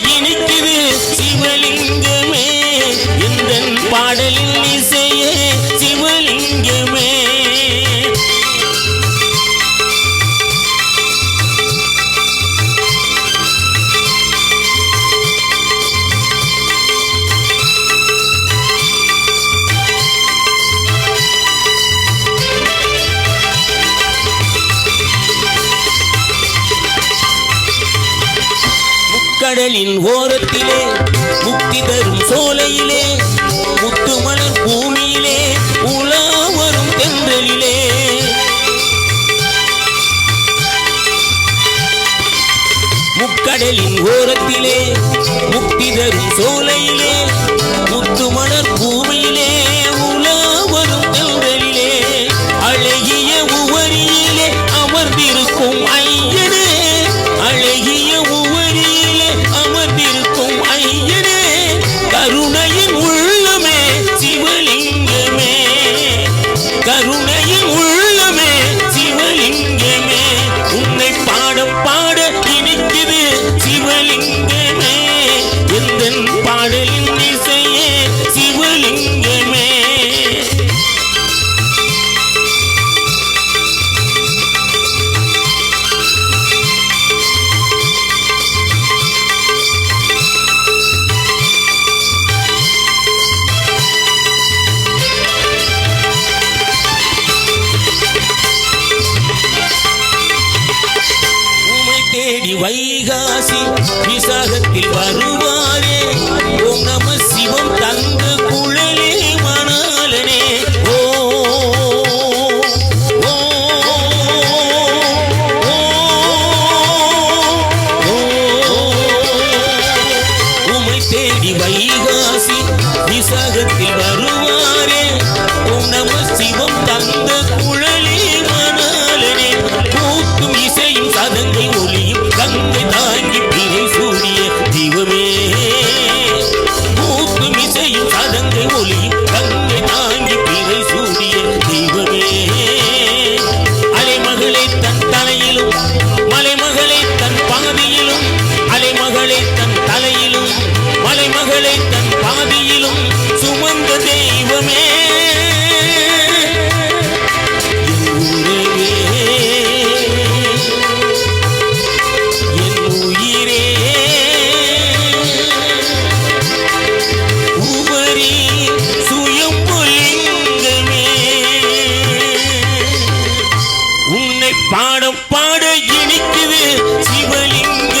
இனிக்குது சிவலிங்கமே. எந்த பாடலில் கடலின் ஓரத்திலே முக்தி தரும் சோலையிலே முத்துமலர் பூமியிலே உலா வரும் தென்றலிலே. முக்கடலின் ஓரத்திலே முக்தி தேடி வைகாசி விசாகத்தில் வருவாரே ஓம் நம சிவம் தந்து குழலே மணாலனே. ஓ தேடி வைகாசி விசாகத்தில் என்னை பாடம் பாட இனிக்குது. சிவலிங்கம்